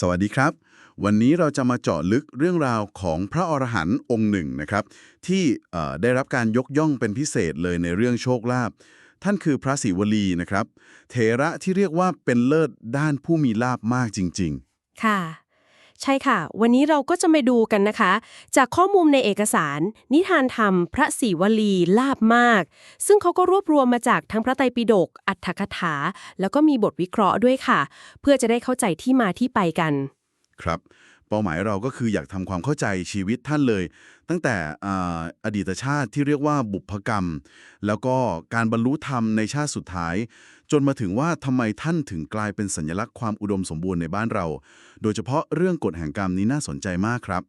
สวัสดีครับ วันนี้เราจะมาเจาะลึกเรื่องราวของพระอรหันต์องค์หนึ่งนะครับ ที่ได้รับการยกย่องเป็นพิเศษเลยในเรื่องโชคลาภท่านคือพระศิวลีนะครับ เถระที่เรียกว่าเป็นเลิศด้านผู้มีลาภมากจริงค่ะ ใช่ค่ะ วันนี้เราก็จะมาดูกันนะคะ จากข้อมูลในเอกสาร นิทานธรรม พระศรีวลีลาบมาก ซึ่งเขาก็รวบรวมมาจากทั้งพระไตรปิฎกอัตถกถา แล้วก็มีบทวิเคราะห์ด้วยค่ะ เพื่อจะได้เข้าใจที่มาที่ไปกัน ครับ เป้าหมายเราก็คืออยากทำความเข้าใจชีวิตท่านเลย ตั้งแต่ออดีตชาติที่เรียกว่าบุพกรรม แล้วก็การบรรลุธรรมในชาติสุดท้าย จนมาถึงว่าทำไมท่านถึงกลายเป็นสัญลักษณ์ความอุดมสมบูรณ์ในบ้านเรา โดยเฉพาะเรื่องกฎแห่งกรรมนี้น่าสนใจมากครับ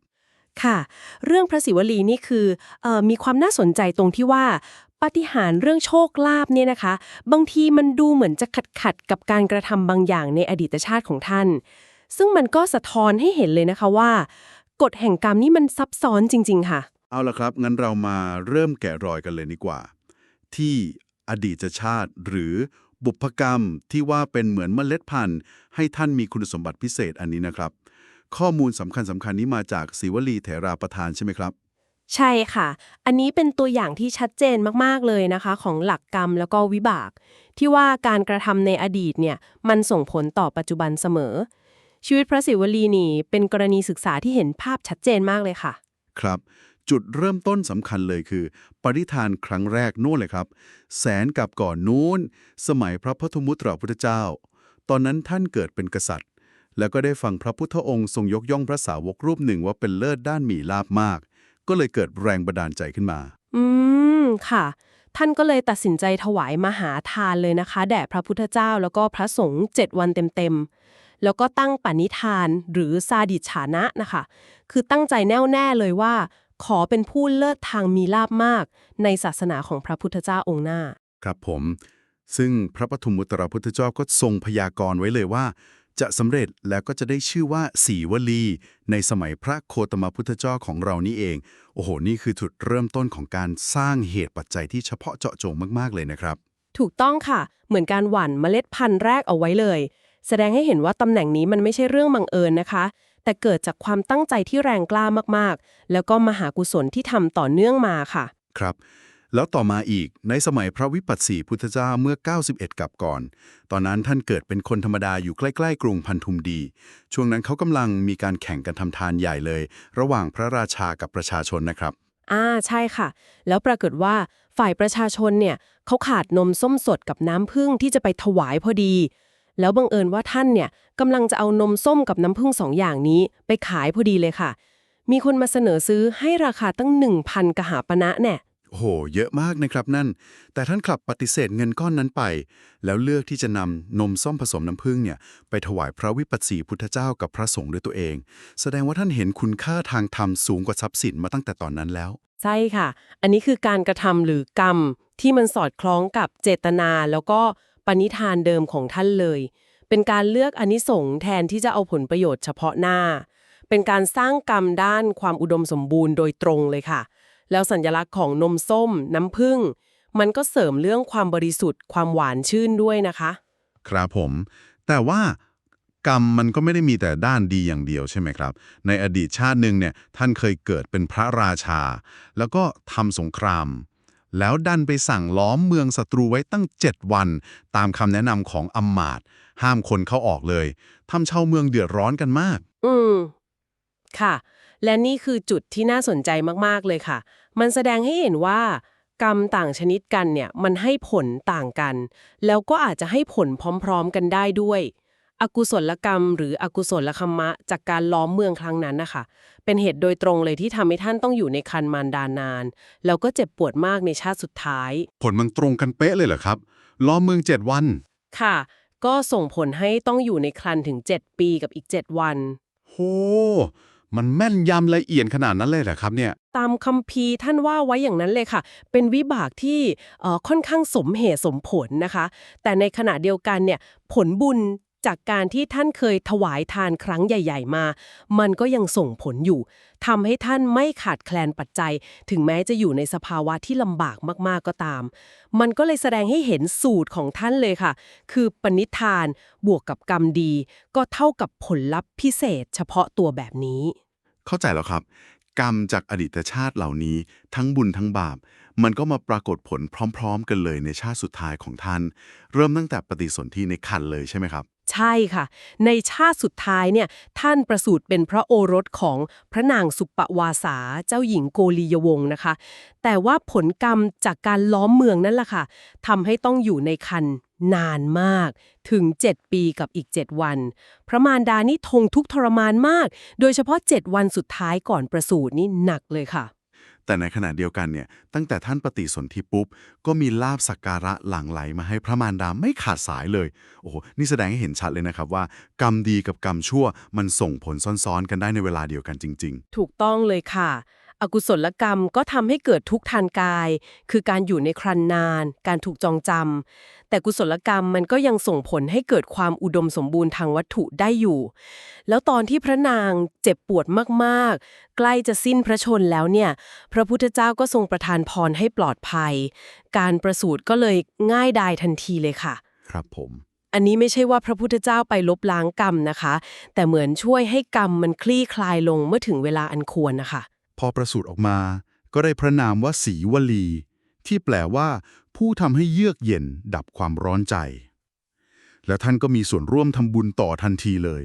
ค่ะ เรื่องพระศิวลีนี่คือออมีความน่าสนใจตรงที่ว่าปาฏิหาริ์เรื่องโชคลาภเนี่ยนะคะ บางทีมันดูเหมือนจะขัดขัดกับการกระทำบางอย่างในอดีตชาติของท่าน ซึ่งมันก็สะท้อนให้เห็นเลยนะคะว่า กฎแห่งกรรมนี่มันซับซ้อนจริง ๆ ค่ะ เอาละครับ งั้นเรามาเริ่มแกะรอยกันเลยดีกว่า ที่อดีตชาติหรือบุพกรรมที่ว่าเป็นเหมือนเมล็ดพันธุ์ ให้ท่านมีคุณสมบัติพิเศษอันนี้นะครับ ข้อมูลสำคัญสำคัญนี้มาจากศิวลีเถราประธานใช่ไหมครับ ใช่ค่ะ อันนี้เป็นตัวอย่างที่ชัดเจนมากๆเลยนะคะ ของหลักกรรมแล้วก็วิบาก ที่ว่าการกระทำในอดีตเนี่ยมันส่งผลต่อปัจจุบันเสมอ ชีวิตพระศิวลีนี่เป็นกรณีศึกษาที่เห็นภาพชัดเจนมากเลยค่ะ ครับ จุดเริ่มต้นสำคัญเลยคือ ปริธานครั้งแรกโน่นเลยครับ แสนกับก่อนนู้น สมัยพระพุทธมุตราพุทธเจ้า ตอนนั้นท่านเกิดเป็นกษัตริย์ แล้วก็ได้ฟังพระพุทธองค์ทรงยกย่องพระสาวกรูปหนึ่งว่าเป็นเลิศด้านหมีลาบมาก ก็เลยเกิดแรงบันดาลใจขึ้นมา อืมค่ะท่านก็เลยตัดสินใจถวายมหาทานเลยนะคะ แด่พระพุทธเจ้าแล้วก็พระสงฆ์เจ็ดวันเต็มๆ แล้วก็ตั้งปณิธานหรือซาดิฉานะนะคะ คือตั้งใจแน่วแน่เลยว่า ขอเป็นผู้เลิศทางมีลาบมาก ในศาสนาของพระพุทธเจ้าองค์หน้า ครับผม ซึ่งพระปฐุมมุตราพุทธเจ้าก็ทรงพยากรณ์ไว้เลยว่า จะสำเร็จแล้วก็จะได้ชื่อว่าสีวลี ในสมัยพระโคตมพุทธเจ้าของเรานี่เอง โอ้โห นี่คือจุดเริ่มต้นของการสร้างเหตุปัจจัยที่เฉพาะเจาะจงมากๆเลยนะครับ ถูกต้องค่ะ เหมือนการหว่านเมล็ดพันธุ์แรกเอาไว้เลย แสดงให้เห็นว่าตำแหน่งนี้มันไม่ใช่เรื่องบังเอิญนะคะ แต่เกิดจากความตั้งใจที่แรงกล้ามากๆ แล้วก็มหากุศลที่ทำต่อเนื่องมาค่ะ ครับ แล้วต่อมาอีกในสมัยพระวิปัสสีพุทธเจ้าเมื่อ 91 กับก่อน ตอนนั้นท่านเกิดเป็นคนธรรมดาอยู่ใกล้ ๆ กรุงพันธุมดี ช่วงนั้นเขากำลังมีการแข่งกันทำทานใหญ่เลย ระหว่างพระราชากับประชาชนนะครับอ่าใช่ค่ะ แล้วปรากฏว่าฝ่ายประชาชนเนี่ยเขาขาดนมส้มสดกับน้ำผึ้งที่จะไปถวายพอดี แล้วบังเอิญว่าท่านเนี่ยกำลังจะเอานมส้มกับน้ำผึ้งสองอย่างนี้ไปขายพอดีเลยค่ะ มีคนมาเสนอซื้อให้ราคาตั้ง 1,000 กหาปณะแน่โอ้โห เยอะมากนะครับนั่น แต่ท่านกลับปฏิเสธเงินก้อนนั้นไป แล้วเลือกที่จะนำนมส้มผสมน้ำผึ้งเนี่ยไปถวายพระวิปัสสีพุทธเจ้ากับพระสงฆ์ด้วยตัวเอง แสดงว่าท่านเห็นคุณค่าทางธรรมสูงกว่าทรัพย์สินมาตั้งแต่ตอนนั้นแล้ว ใช่ค่ะ อันนี้คือการกระทำหรือกรรมที่มันสอดคล้องกับเจตนาแล้วก็ ปณิธานเดิมของท่านเลย เป็นการเลือกอนิสงส์แทนที่จะเอาผลประโยชน์เฉพาะหน้า เป็นการสร้างกรรมด้านความอุดมสมบูรณ์โดยตรงเลยค่ะ แล้วสัญลักษณ์ของนมส้ม น้ำผึ้งมันก็เสริมเรื่องความบริสุทธิ์ความหวานชื่นด้วยนะคะ ครับผม แต่ว่ากรรมมันก็ไม่ได้มีแต่ด้านดีอย่างเดียวใช่ไหมครับ ในอดีตชาติหนึ่งเนี่ยท่านเคยเกิดเป็นพระราชา แล้วก็ทำสงคราม แล้วดันไปสั่งล้อมเมืองศัตรูไว้ตั้ง 7 วัน ตามคำแนะนำของอัมมาตย์ห้ามคนเข้าออกเลยทำชาวเมืองเดือดร้อนกันมาก อืม ค่ะ และนี่คือจุดที่น่าสนใจมากๆเลยค่ะ มันแสดงให้เห็นว่า กรรมต่างชนิดกันเนี่ย มันให้ผลต่างกัน แล้วก็อาจจะให้ผลพร้อม ๆ กันได้ด้วย อกุศลกรรม หรืออกุศลคัมมะ จากการล้อมเมืองครั้งนั้นนะคะ เป็นเหตุโดยตรงเลยที่ทำให้ท่านต้องอยู่ในคันมารดานาน แล้วก็เจ็บปวดมากในชาติสุดท้าย ผลมันตรงกันเป๊ะเลยเหรอครับ ล้อมเมือง 7 วัน ค่ะ ก็ส่งผลให้ต้องอยู่ในครันถึง 7 ปีกับอีก 7 วัน โห มันแม่นยำละเอียดขนาดนั้นเลยเหรอครับเนี่ย ตามคัมภีร์ท่านว่าไว้อย่างนั้นเลยค่ะ เป็นวิบากที่เอ่อค่อนข้างสมเหตุสมผลนะคะ แต่ในขณะเดียวกันเนี่ยผลบุญ จากการที่ท่านเคยถวายทานครั้งใหญ่ ๆ มา มันก็ยังส่งผลอยู่ทำให้ท่านไม่ขาดแคลนปัจจัย ถึงแม้จะอยู่ในสภาวะที่ลำบากมากๆก็ตาม มันก็เลยแสดงให้เห็นสูตรของท่านเลยค่ะ คือปณิธานบวกกับกรรมดี ก็เท่ากับผลลัพธ์พิเศษ เฉพาะตัวแบบนี้ เข้าใจแล้วครับ กรรมจากอดีตชาติเหล่านี้ ทั้งบุญทั้งบาป มันก็มาปรากฏผลพร้อม ๆ กันเลยในชาติสุดท้ายของท่าน เริ่มตั้งแต่ปฏิสนธิในคันเลยใช่ไหมครับใช่ค่ะ ในชาติสุดท้ายเนี่ยท่านประสูติเป็นพระโอรสของพระนางสุปปวาสาเจ้าหญิงโกลียวงศ์นะคะ แต่ว่าผลกรรมจากการล้อมเมืองนั่นแหละค่ะทำให้ต้องอยู่ในคันนานมากถึง 7 ปีกับอีก 7 วัน พระมารดานี่ทงทุกทรมานมาก โดยเฉพาะ 7 วันสุดท้ายก่อนประสูตินี่หนักเลยค่ะ แต่ในขณะเดียวกันเนี่ยตั้งแต่ท่านปฏิสนธิปุ๊บ ก็มีลาบสักการะหลั่งไหลมาให้พระมารดาไม่ขาดสายเลย โอ้โห นี่แสดงให้เห็นชัดเลยนะครับว่า กรรมดีกับกรรมชั่วมันส่งผลซ้อนๆ กันได้ในเวลาเดียวกันจริง ๆ ถูกต้องเลยค่ะ อกุศลกรรมก็ทำให้เกิดทุกข์ทางกาย คือการอยู่ในครันนาน การถูกจองจำ แต่กุศลกรรมมันก็ยังส่งผลให้เกิดความอุดมสมบูรณ์ทางวัตถุได้อยู่ แล้วตอนที่พระนางเจ็บปวดมากๆ ใกล้จะสิ้นพระชนม์แล้วเนี่ย พระพุทธเจ้าก็ทรงประทานพรให้ปลอดภัย การประสูติก็เลยง่ายดายทันทีเลยค่ะๆครับผมอันนี้ไม่ใช่ว่าพระพุทธเจ้าไปลบล้างกรรมนะคะ แต่เหมือนช่วยให้กรรมมันคลี่คลายลงเมื่อถึงเวลาอันควรนะคะ พอประสูติออกมา ก็ได้พระนามว่าสีวลี ที่แปลว่า ผู้ทำให้เยือกเย็นดับความร้อนใจ และท่านก็มีส่วนร่วมทำบุญต่อทันทีเลย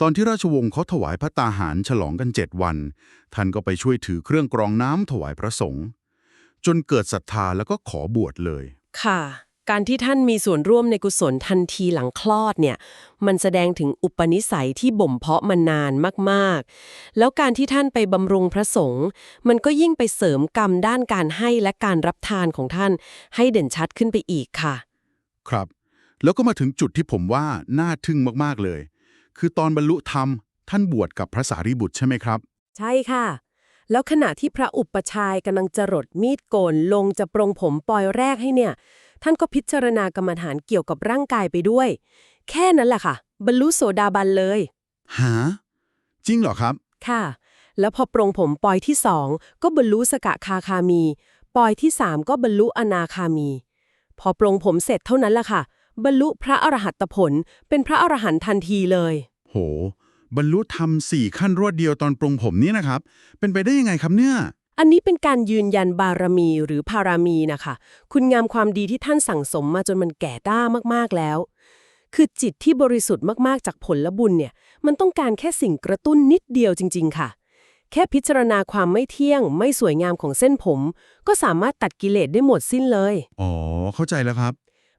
ตอนที่ราชวงศ์เขาถวายพระตาหารฉลองกันเจ็ดวัน ท่านก็ไปช่วยถือเครื่องกรองน้ำถวายพระสงฆ์จนเกิดศรัทธาแล้วก็ขอบวชเลย ค่ะ การที่ท่านมีส่วนร่วมในกุศลทันทีหลังคลอดเนี่ย มันแสดงถึงอุปนิสัยที่บ่มเพาะมานานมากๆ แล้วการที่ท่านไปบำรุงพระสงฆ์มันก็ยิ่งไปเสริมกรรมด้านการให้และการรับทานของท่าน ให้เด่นชัดขึ้นไปอีกค่ะ ครับ แล้วก็มาถึงจุดที่ผมว่าน่าทึ่งมากๆเลย คือตอนบรรลุธรรม ท่านบวชกับพระสารีบุตรใช่ไหมครับ ใช่ค่ะแล้วขณะที่พระอุปชฌายกำลังจรดมีดโกนลงจะปรงผมปลอยแรกให้เนี่ย ท่านก็พิจารณากรรมฐานเกี่ยวกับร่างกายไปด้วย แค่นั้นแหละค่ะ บรรลุโสดาบันเลย หา จริงเหรอครับ ค่ะ แล้วพอปรงผมปอยที่สองก็บรรลุสกะคาคามี ปอยที่สามก็บรรลุอนาคามี พอปรงผมเสร็จเท่านั้นแหละค่ะ บรรลุพระอรหัตผล เป็นพระอรหันต์ทันทีเลย โห บรรลุธรรมสี่ขั้นรวดเดียวตอนปรงผมนี้นะครับ เป็นไปได้ยังไงครับเนี่ย อันนี้เป็นการยืนยันบารมีหรือพารามีนะคะ คุณงามความดีที่ท่านสั่งสมมาจนมันแก่ต้ามากๆแล้ว คือจิตที่บริสุทธิ์มากๆจากผลและบุญเนี่ย มันต้องการแค่สิ่งกระตุ้นนิดเดียวจริง ๆ ค่ะ แค่พิจารณาความไม่เที่ยง ไม่สวยงามของเส้นผม ก็สามารถตัดกิเลสได้หมดสิ้นเลย อ๋อ เข้าใจแล้วครับ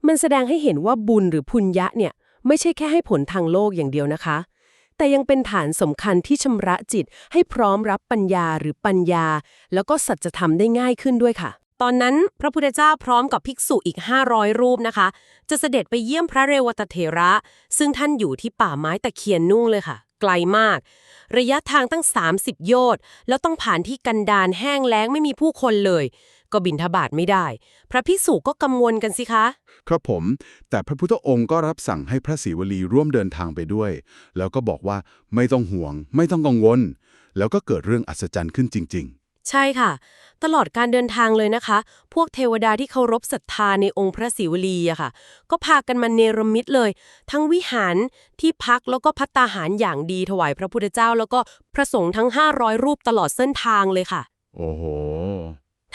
มันแสดงให้เห็นว่าบุญหรือพุญญะเนี่ย ไม่ใช่แค่ให้ผลทางโลกอย่างเดียวนะคะ แต่ยังเป็นฐานสำคัญที่ชำระจิตให้พร้อมรับปัญญาหรือปัญญา แล้วก็สัจธรรมได้ง่ายขึ้นด้วยค่ะ ตอนนั้นพระพุทธเจ้าพร้อมกับภิกษุอีก 500 รูปนะคะ จะเสด็จไปเยี่ยมพระเรวตเถระ ซึ่งท่านอยู่ที่ป่าไม้ตะเคียนนุ่งเลยค่ะ ไกลมาก ระยะทางตั้ง 30 โยชน์แล้วต้องผ่านที่กันดารแห้งแล้งไม่มีผู้คนเลย ก็บินทบาทไม่ได้ พระภิกษุก็กังวลกันสิคะ ครับผม แต่พระพุทธองค์ก็รับสั่งให้พระศรีวลีร่วมเดินทางไปด้วย แล้วก็บอกว่าไม่ต้องห่วง ไม่ต้องกังวล แล้วก็เกิดเรื่องอัศจรรย์ขึ้นจริงใช่ค่ะ ตลอดการเดินทางเลยนะคะ พวกเทวดาที่เคารพศรัทธาในองค์พระศิวลีอะค่ะ ก็พากันมาเนรมิตเลย ทั้งวิหารที่พักแล้วก็พัตตาหารอย่างดีถวายพระพุทธเจ้า แล้วก็พระสงฆ์ทั้ง 500 รูปตลอดเส้นทางเลยค่ะๆโอ้โห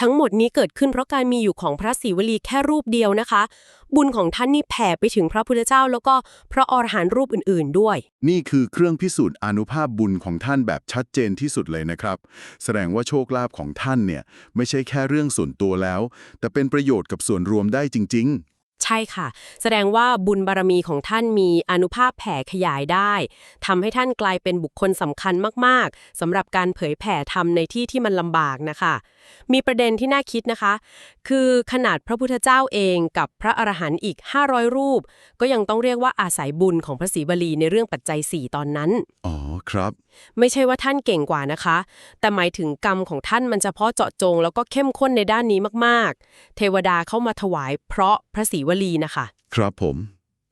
ทั้งหมดนี้เกิดขึ้นเพราะการมีอยู่ของพระศิวลีแค่รูปเดียวนะคะ บุญของท่านนี่แผ่ไปถึงพระพุทธเจ้า แล้วก็พระอรหันต์รูปอื่น ๆ ด้วย นี่คือเครื่องพิสูจน์อนุภาพบุญของท่านแบบชัดเจนที่สุดเลยนะครับ แสดงว่าโชคลาภของท่านเนี่ยไม่ใช่แค่เรื่องส่วนตัวแล้ว แต่เป็นประโยชน์กับส่วนรวมได้จริง ๆ ช่ค่ะ แสดงว่าบุญบารมีของท่านมีอานุภาพแผ่ขยายได้ทำให้ท่านกลายเป็นบุคคลสำคัญมากๆสำหรับการเผยแผ่ธรรมในที่ที่มันลำบากนะคะ มีประเด็นที่น่าคิดนะคะ คือขนาดพระพุทธเจ้าเองกับพระอรหันต์อีก 500 รูป ก็ยังต้องเรียกว่าอาศัยบุญของพระศรีบาลีในเรื่องปัจจัย 4 ตอนนั้นๆอ๋อครับ ไม่ใช่ว่าท่านเก่งกว่านะคะ แต่หมายถึงกรรมของท่านมันเฉพาะเจาะจง แล้วก็เข้มข้นในด้านนี้มากๆ เทวดาเข้ามาถวายเพราะพระศรีวลีนะคะครับผม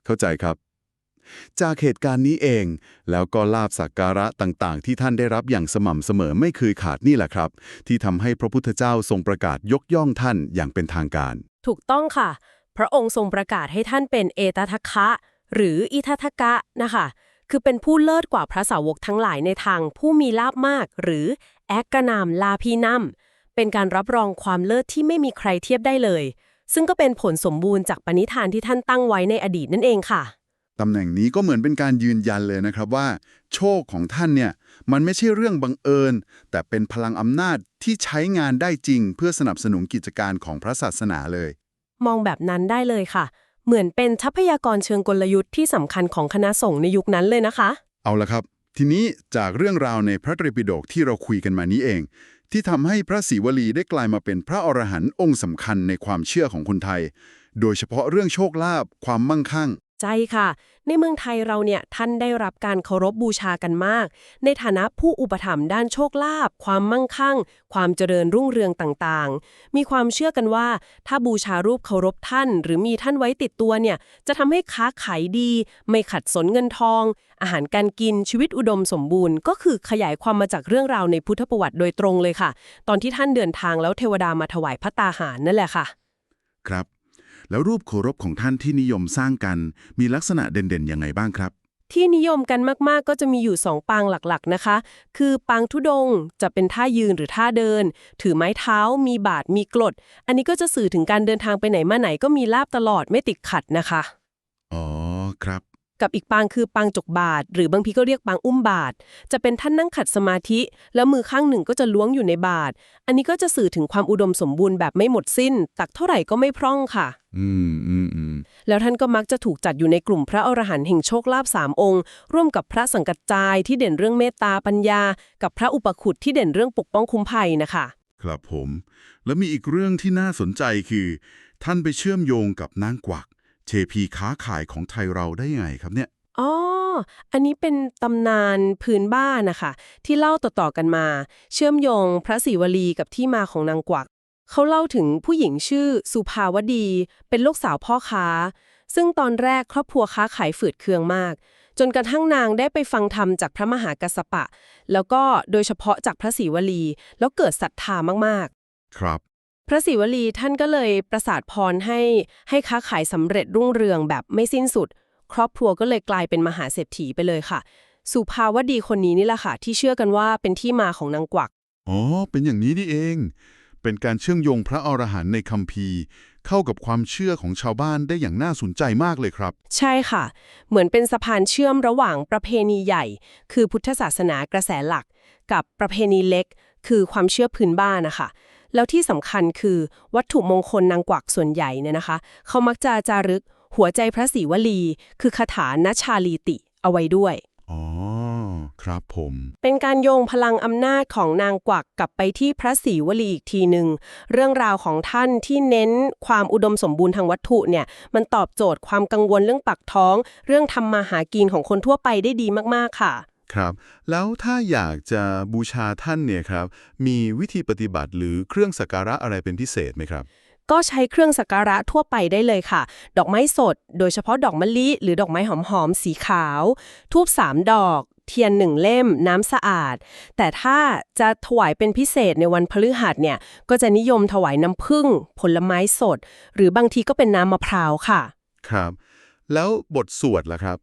เข้าใจครับ จากเหตุการณ์นี้เอง แล้วก็ลาบสักการะต่างๆ ที่ท่านได้รับอย่างสม่ำเสมอไม่เคยขาดนี่แหละครับ ที่ทำให้พระพุทธเจ้าทรงประกาศยกย่องท่านอย่างเป็นทางการ ถูกต้องค่ะ พระองค์ทรงประกาศให้ท่านเป็นเอตทัคคะ หรืออิทัทกะนะคะคือเป็นผู้เลิศกว่าพระสาวกทั้งหลายในทางผู้มีลาบมาก หรือแอกกนามลาพีนัมเป็นการรับรองความเลิศที่ไม่มีใครเทียบได้เลย ซึ่งก็เป็นผลสมบูรณ์จากปณิธานที่ท่านตั้งไว้ในอดีตนั่นเองค่ะ ตำแหน่งนี้ก็เหมือนเป็นการยืนยันเลยนะครับว่า โชคของท่านเนี่ยมันไม่ใช่เรื่องบังเอิญ แต่เป็นพลังอำนาจที่ใช้งานได้จริง เพื่อสนับสนุนกิจการของพระศาสนาเลย มองแบบนั้นได้เลยค่ะ เหมือนเป็นทรัพยากรเชิงกลยุทธ์ที่สำคัญของคณะสงฆ์ในยุคนั้นเลยนะคะ เอาละครับ ทีนี้จากเรื่องราวในพระไตรปิฎกที่เราคุยกันมานี้เอง ที่ทำให้พระศิวลีได้กลายมาเป็นพระอรหันต์องค์สำคัญในความเชื่อของคนไทย โดยเฉพาะเรื่องโชคลาภความมั่งคั่ง ใจค่ะ ในเมืองไทยเราเนี่ยท่านได้รับการเคารพบูชากันมาก ในฐานะผู้อุปถัมภ์ด้านโชคลาภความมั่งคั่ง ความเจริญรุ่งเรืองต่างๆ มีความเชื่อกันว่า ถ้าบูชารูปเคารพท่าน หรือมีท่านไว้ติดตัวเนี่ยจะทำให้ค้าขายดี ไม่ขัดสนเงินทอง อาหารการกินชีวิตอุดมสมบูรณ์ ก็คือขยายความมาจากเรื่องราวในพุทธประวัติโดยตรงเลยค่ะ ตอนที่ท่านเดินทางแล้วเทวดามาถวายพระตาหารนั่นแหละค่ะ ครับ แล้วรูปเคารพของท่านที่นิยมสร้างกัน มีลักษณะเด่นๆยังไงบ้างครับ ที่นิยมกันมากๆ ก็จะมีอยู่2ปางหลักๆนะคะ คือปางทุดงค์จะเป็นท่ายืนหรือท่าเดิน ถือไม้เท้า มีบาทมีกรดอันนี้ก็จะสื่อถึงการเดินทางไปไหนมาไหนก็มีลาบตลอดไม่ติดขัดนะคะ อ๋อครับ กับอีกปางคือปางจกบาท หรือบางทีก็เรียกปางอุ้มบาท จะเป็นท่านนั่งขัดสมาธิ แล้วมือข้างหนึ่งก็จะล้วงอยู่ในบาท อันนี้ก็จะสื่อถึงความอุดมสมบูรณ์แบบไม่หมดสิ้น ตักเท่าไหร่ก็ไม่พร่องค่ะ อืมอืมอืมแล้วท่านก็มักจะถูกจัดอยู่ในกลุ่มพระอรหันต์แห่งโชคลาภสามองค์ ร่วมกับพระสังกัจจายที่เด่นเรื่องเมตตาปัญญา กับพระอุปคุตที่เด่นเรื่องปกป้องคุ้มภัยนะคะครับผม แล้วมีอีกเรื่องที่น่าสนใจคือ ท่านไปเชื่อมโยงกับนางกวัก เทพีค้าขายของไทยเราได้ยังไงครับเนี่ย อ๋อ อันนี้เป็นตำนานพื้นบ้านนะคะ ที่เล่าต่อๆกันมา เชื่อมโยงพระศิวลีกับที่มาของนางกวัก เขาเล่าถึงผู้หญิงชื่อสุภาวดี เป็นลูกสาวพ่อค้า ซึ่งตอนแรกครอบครัวค้าขายฝืดเคืองมาก จนกระทั่งนางได้ไปฟังธรรมจากพระมหากัสสปะ แล้วก็โดยเฉพาะจากพระศิวลี แล้วเกิดศรัทธามากๆ ครับ พระศิวลีท่านก็เลยประสาทพรให้ให้ค้าขายสำเร็จรุ่งเรืองแบบไม่สิ้นสุด ครอบครัวก็เลยกลายเป็นมหาเศรษฐีไปเลยค่ะ สุภาวดีคนนี้นี่แหละค่ะ ที่เชื่อกันว่าเป็นที่มาของนางกวัก อ๋อ เป็นอย่างนี้นี่เอง เป็นการเชื่อมโยงพระอรหันต์ในคัมภีร์ เข้ากับความเชื่อของชาวบ้านได้อย่างน่าสนใจมากเลยครับ ใช่ค่ะ เหมือนเป็นสะพานเชื่อมระหว่างประเพณีใหญ่ คือพุทธศาสนากระแสหลัก กับประเพณีเล็ก คือความเชื่อพื้นบ้านนะคะ แล้วที่สำคัญคือวัตถุมงคลนางกวักส่วนใหญ่เนี่ยนะคะ เขามักจะจารึกหัวใจพระศรีวลี คือคาถาณชาลีติเอาไว้ด้วย อ๋อ ครับผม เป็นการโยงพลังอำนาจของนางกวักกลับไปที่พระศรีวลีอีกทีหนึ่งเรื่องราวของท่านที่เน้นความอุดมสมบูรณ์ทางวัตถุเนี่ย มันตอบโจทย์ความกังวลเรื่องปากท้อง เรื่องทำมาหากินของคนทั่วไปได้ดีมากๆค่ะ ครับ แล้วถ้าอยากจะบูชาท่านเนี่ยครับ มีวิธีปฏิบัติหรือเครื่องสักการะอะไรเป็นพิเศษไหมครับ ก็ใช้เครื่องสักการะทั่วไปได้เลยค่ะ ดอกไม้สด โดยเฉพาะดอกมะลิ หรือดอกไม้หอมๆสีขาว ทูบสามดอก เทียนหนึ่งเล่ม น้ำสะอาด แต่ถ้าจะถวายเป็นพิเศษในวันพฤหัสเนี่ย ก็จะนิยมถวายน้ำผึ้ง ผลไม้สด หรือบางทีก็เป็นน้ำมะพร้าวค่ะ ครับ แล้วบทสวดล่ะครับ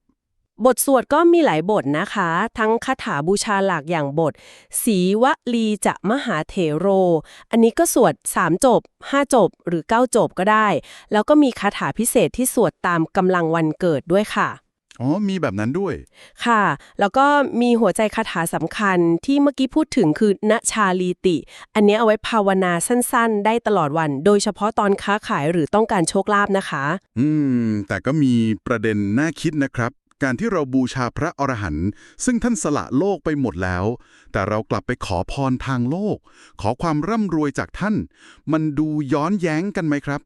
บทสวดก็มีหลายบทนะคะ ทั้งคาถาบูชาหลักอย่างบท สีวลีจะมหาเถโร อันนี้ก็สวด 3 จบ 5 จบ หรือ 9 จบก็ได้ แล้วก็มีคาถาพิเศษที่สวดตามกำลังวันเกิดด้วยค่ะ อ๋อ มีแบบนั้นด้วย ค่ะ แล้วก็มีหัวใจคาถาสำคัญที่เมื่อกี้พูดถึงคือณชาลีติ อันนี้เอาไว้ภาวนาสั้นๆ ได้ตลอดวัน โดยเฉพาะตอนค้าขายหรือต้องการโชคลาภนะคะ อืม แต่ก็มีประเด็นน่าคิดนะครับ การที่เราบูชาพระอรหันต์ซึ่งท่านสละโลกไปหมดแล้ว แต่เรากลับไปขอพรทางโลก ขอความร่ำรวยจากท่าน มันดูย้อนแย้งกันไหมครับ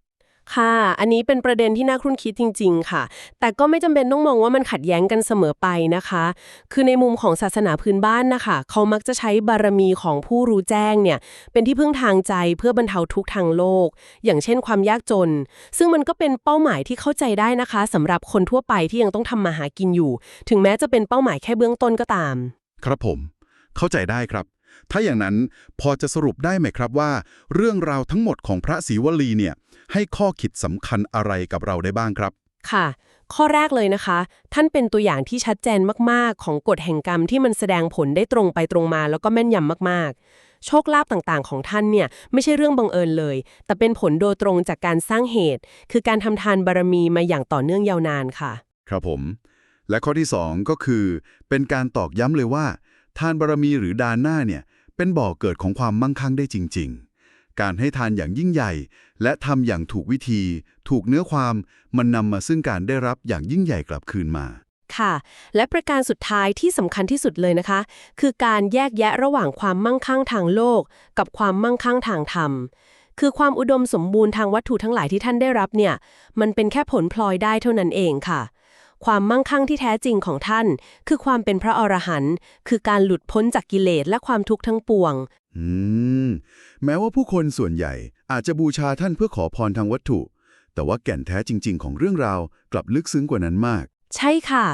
ค่ะ อันนี้เป็นประเด็นที่น่าครุ่นคิดจริง ๆ ค่ะ แต่ก็ไม่จำเป็นต้องมองว่ามันขัดแย้งกันเสมอไปนะคะ คือในมุมของศาสนาพื้นบ้านนะคะ เขามักจะใช้บารมีของผู้รู้แจ้งเนี่ย เป็นที่พึ่งทางใจเพื่อบรรเทาทุกข์ทางโลก อย่างเช่นความยากจน ซึ่งมันก็เป็นเป้าหมายที่เข้าใจได้นะคะสำหรับคนทั่วไปที่ยังต้องทำมาหากินอยู่ ถึงแม้จะเป็นเป้าหมายแค่เบื้องต้นก็ตาม ครับผม เข้าใจได้ครับ ถ้าอย่างนั้นพอจะสรุปได้ไหมครับว่า เรื่องราวทั้งหมดของพระศรีวลีเนี่ยให้ข้อคิดสำคัญอะไรกับเราได้บ้างครับ ค่ะ ข้อแรกเลยนะคะ ท่านเป็นตัวอย่างที่ชัดเจนมากๆ ของกฎแห่งกรรมที่มันแสดงผลได้ตรงไปตรงมาแล้วก็แม่นยำมากๆโชคลาภต่างๆ ของท่านเนี่ยไม่ใช่เรื่องบังเอิญเลย แต่เป็นผลโดยตรงจากการสร้างเหตุ คือการทำทานบารมีมาอย่างต่อเนื่องยาวนานค่ะ ครับผม และข้อที่ 2 ก็คือ เป็นการตอกย้ำเลยว่า ทานบารมีหรือดานหน้าเนี่ยเป็นบ่อเกิดของความมั่งคั่งได้จริง ๆ การให้ทานอย่างยิ่งใหญ่ และทำอย่างถูกวิธี ถูกเนื้อความมันนำมาซึ่งการได้รับอย่างยิ่งใหญ่กลับคืนมาค่ะ และประการสุดท้ายที่สำคัญที่สุดเลยนะคะ คือการแยกแยะระหว่างความมั่งคั่งทางโลก กับความมั่งคั่งทางธรรม คือความอุดมสมบูรณ์ทางวัตถุทั้งหลายที่ท่านได้รับเนี่ย มันเป็นแค่ผลพลอยได้เท่านั้นเองค่ะ ความมั่งคั่งที่แท้จริงของท่าน คือความเป็นพระอรหันต์คือการหลุดพ้นจากกิเลสและความทุกข์ทั้งปวง อืม แม้ว่าผู้คนส่วนใหญ่อาจจะบูชาท่านเพื่อขอพรทางวัตถุ แต่ว่าแก่นแท้จริง ๆ ของเรื่องราวกลับลึกซึ้งกว่านั้นมาก ใช่ค่ะ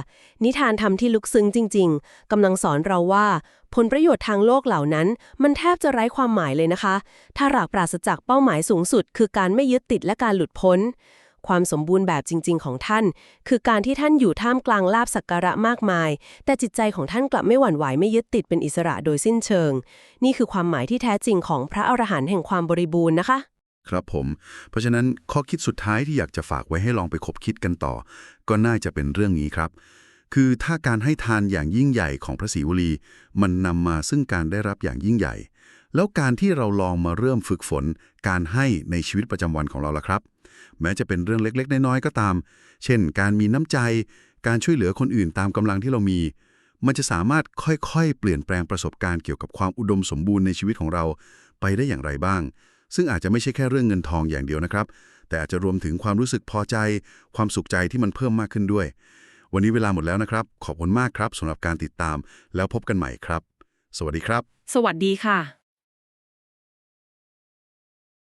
นิทานธรรมที่ลึกซึ้งจริง ๆกำลังสอนเราว่า ผลประโยชน์ทางโลกเหล่านั้น มันแทบจะไร้ความหมายเลยนะคะ ถ้าหากปราศจากเป้าหมายสูงสุด คือการไม่ยึดติดและการหลุดพ้น ความสมบูรณ์แบบจริง ๆ ของท่าน คือการที่ท่านอยู่ท่ามกลางลาบสักการะมากมาย แต่จิตใจของท่านกลับไม่หวั่นไหวไม่ยึดติดเป็นอิสระโดยสิ้นเชิง นี่คือความหมายที่แท้จริงของพระอรหันต์แห่งความบริบูรณ์นะคะครับผม เพราะฉะนั้นข้อคิดสุดท้ายที่อยากจะฝากไว้ให้ลองไปคบคิดกันต่อ ก็น่าจะเป็นเรื่องนี้ครับ คือถ้าการให้ทานอย่างยิ่งใหญ่ของพระศรีวลี มันนำมาซึ่งการได้รับอย่างยิ่งใหญ่ แล้วการที่เราลองมาเริ่มฝึกฝนการให้ในชีวิตประจำวันของเราล่ะครับ แม้จะเป็นเรื่องเล็ก ๆ น้อยๆก็ตาม เช่น การมีน้ำใจ การช่วยเหลือคนอื่นตามกำลังที่เรามี มันจะสามารถค่อยๆ เปลี่ยนแปลงประสบการณ์เกี่ยวกับความอุดมสมบูรณ์ในชีวิตของเราไปได้อย่างไรบ้าง ซึ่งอาจจะไม่ใช่แค่เรื่องเงินทองอย่างเดียวนะครับ แต่อาจจะรวมถึงความรู้สึกพอใจ ความสุขใจที่มันเพิ่มมากขึ้นด้วย วันนี้เวลาหมดแล้วนะครับ ขอบคุณมากครับสำหรับการติดตามแล้วพบกันใหม่ครับ สวัสดีครับ สวัสดีค่ะ